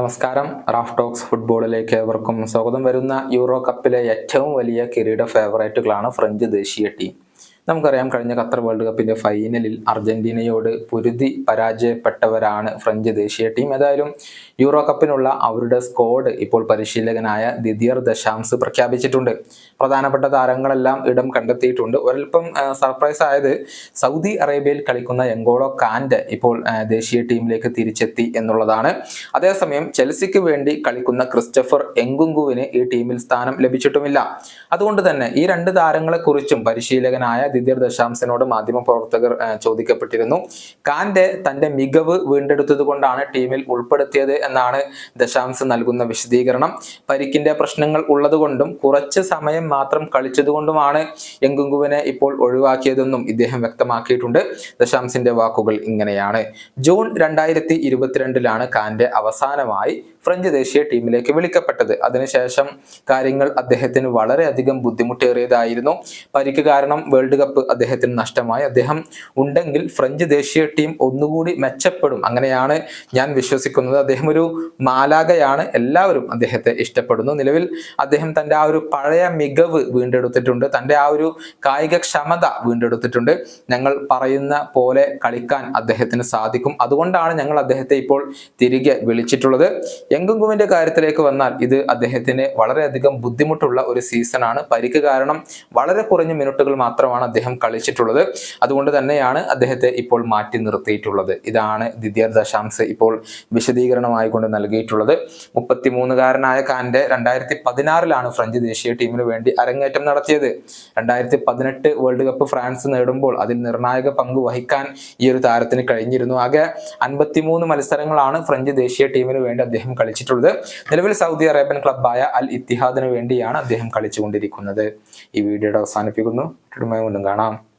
നമസ്കാരം. Raf talks ഫുട്ബോളിലേക്ക് ഏവർക്കും സ്വാഗതം. വരുന്ന യൂറോ കപ്പിലെ ഏറ്റവും വലിയ കിരീട ഫേവറേറ്റുകളാണ് ഫ്രഞ്ച് ദേശീയ ടീം നമുക്കറിയാം കഴിഞ്ഞ ഖത്തർ വേൾഡ് കപ്പിന്റെ ഫൈനലിൽ അർജന്റീനയോട് പൊരുതി പരാജയപ്പെട്ടവരാണ് ഫ്രഞ്ച് ദേശീയ ടീം. ഏതായാലും യൂറോ കപ്പിനുള്ള അവരുടെ സ്കോഡ് ഇപ്പോൾ പരിശീലകനായ ദിദിയർ ദശാംസ് പ്രഖ്യാപിച്ചിട്ടുണ്ട്. പ്രധാനപ്പെട്ട താരങ്ങളെല്ലാം ഇടം കണ്ടെത്തിയിട്ടുണ്ട്. ഒരൽപ്പം സർപ്രൈസ് ആയത് സൗദി അറേബ്യയിൽ കളിക്കുന്ന എങ്കോളോ കാൻഡ് ഇപ്പോൾ ദേശീയ ടീമിലേക്ക് തിരിച്ചെത്തി എന്നുള്ളതാണ്. അതേസമയം ചെൽസിക്ക് വേണ്ടി കളിക്കുന്ന ക്രിസ്റ്റഫർ എങ്കുങ്കുവിന് ഈ ടീമിൽ സ്ഥാനം ലഭിച്ചിട്ടുമില്ല. അതുകൊണ്ട് തന്നെ ഈ രണ്ട് താരങ്ങളെക്കുറിച്ചും പരിശീലകനായ ദിദിർ ദശാംശനോട് മാധ്യമപ്രവർത്തകർ പ്രവർത്തകർ ചോദിക്കപ്പെട്ടിരുന്നു. കാന്റെ തന്റെ മികവ് വീണ്ടെടുത്തത് കൊണ്ടാണ് ടീമിൽ ഉൾപ്പെടുത്തിയത് എന്നാണ് ദശാംസ് നൽകുന്ന വിശദീകരണം. പരിക്കിന്റെ പ്രശ്നങ്ങൾ ഉള്ളതുകൊണ്ടും കുറച്ച് സമയം മാത്രം കളിച്ചതുകൊണ്ടുമാണ് എങ്കുങ്കുവിനെ ഇപ്പോൾ ഒഴിവാക്കിയതെന്നും ഇദ്ദേഹം വ്യക്തമാക്കിയിട്ടുണ്ട്. ദശാംശിന്റെ വാക്കുകൾ ഇങ്ങനെയാണ്. ജൂൺ രണ്ടായിരത്തി ഇരുപത്തിരണ്ടിലാണ് കാന്റെ അവസാനമായി ഫ്രഞ്ച് ദേശീയ ടീമിലേക്ക് വിളിക്കപ്പെട്ടത്. അതിനുശേഷം കാര്യങ്ങൾ അദ്ദേഹത്തിന് വളരെയധികം ബുദ്ധിമുട്ടേറിയതായിരുന്നു. പരിക്ക് കാരണം വേൾഡ് കപ്പ് അദ്ദേഹത്തിന് നഷ്ടമായി. അദ്ദേഹം ഉണ്ടെങ്കിൽ ഫ്രഞ്ച് ദേശീയ ടീം ഒന്നുകൂടി മെച്ചപ്പെടും. അങ്ങനെയാണ് ഞാൻ വിശ്വസിക്കുന്നത്. അദ്ദേഹം ഒരു മാലാകയാണ് എല്ലാവരും അദ്ദേഹത്തെ ഇഷ്ടപ്പെടുന്നു. നിലവിൽ അദ്ദേഹം തന്റെ ആ ഒരു പഴയ മികവ് വീണ്ടെടുത്തിട്ടുണ്ട്. തന്റെ ആ ഒരു കായിക ക്ഷമത വീണ്ടെടുത്തിട്ടുണ്ട്. ഞങ്ങൾ പറയുന്ന പോലെ കളിക്കാൻ അദ്ദേഹത്തിന് സാധിക്കും. അതുകൊണ്ടാണ് ഞങ്ങൾ അദ്ദേഹത്തെ ഇപ്പോൾ തിരികെ വിളിച്ചിട്ടുള്ളത്. എങ്കുങ്കുവിന്റെ കാര്യത്തിലേക്ക് വന്നാൽ ഇത് അദ്ദേഹത്തിന് വളരെയധികം ബുദ്ധിമുട്ടുള്ള ഒരു സീസണാണ് പരിക്ക് കാരണം വളരെ കുറഞ്ഞ മിനിറ്റുകൾ മാത്രമാണ് അദ്ദേഹം കളിച്ചിട്ടുള്ളത്. അതുകൊണ്ട് തന്നെയാണ് അദ്ദേഹത്തെ ഇപ്പോൾ മാറ്റി നിർത്തിയിട്ടുള്ളത്. ഇതാണ് ദിദ്യർ ദശാംസ് ഇപ്പോൾ വിശദീകരണമായി കൊണ്ട് നൽകിയിട്ടുള്ളത്. മുപ്പത്തിമൂന്നുകാരനായ കാന്റെ രണ്ടായിരത്തി പതിനാറിലാണ് ഫ്രഞ്ച് ദേശീയ ടീമിന് വേണ്ടി അരങ്ങേറ്റം നടത്തിയത്. രണ്ടായിരത്തി പതിനെട്ട് വേൾഡ് കപ്പ് ഫ്രാൻസ് നേടുമ്പോൾ അതിൽ നിർണായക പങ്ക് വഹിക്കാൻ ഈ ഒരു താരത്തിന് കഴിഞ്ഞിരുന്നു. ആകെ അൻപത്തിമൂന്ന് മത്സരങ്ങളാണ് ഫ്രഞ്ച് ദേശീയ ടീമിന് വേണ്ടി അദ്ദേഹം കളിച്ചിട്ടുള്ളത്. നിലവിൽ സൗദി അറേബ്യൻ ക്ലബ്ബായ അൽ ഇത്തിഹാദിന് വേണ്ടിയാണ് അദ്ദേഹം കളിച്ചുകൊണ്ടിരിക്കുന്നത്. ഈ വീഡിയോയുടെ അവസാനിപ്പിക്കുന്നു. കാണാം.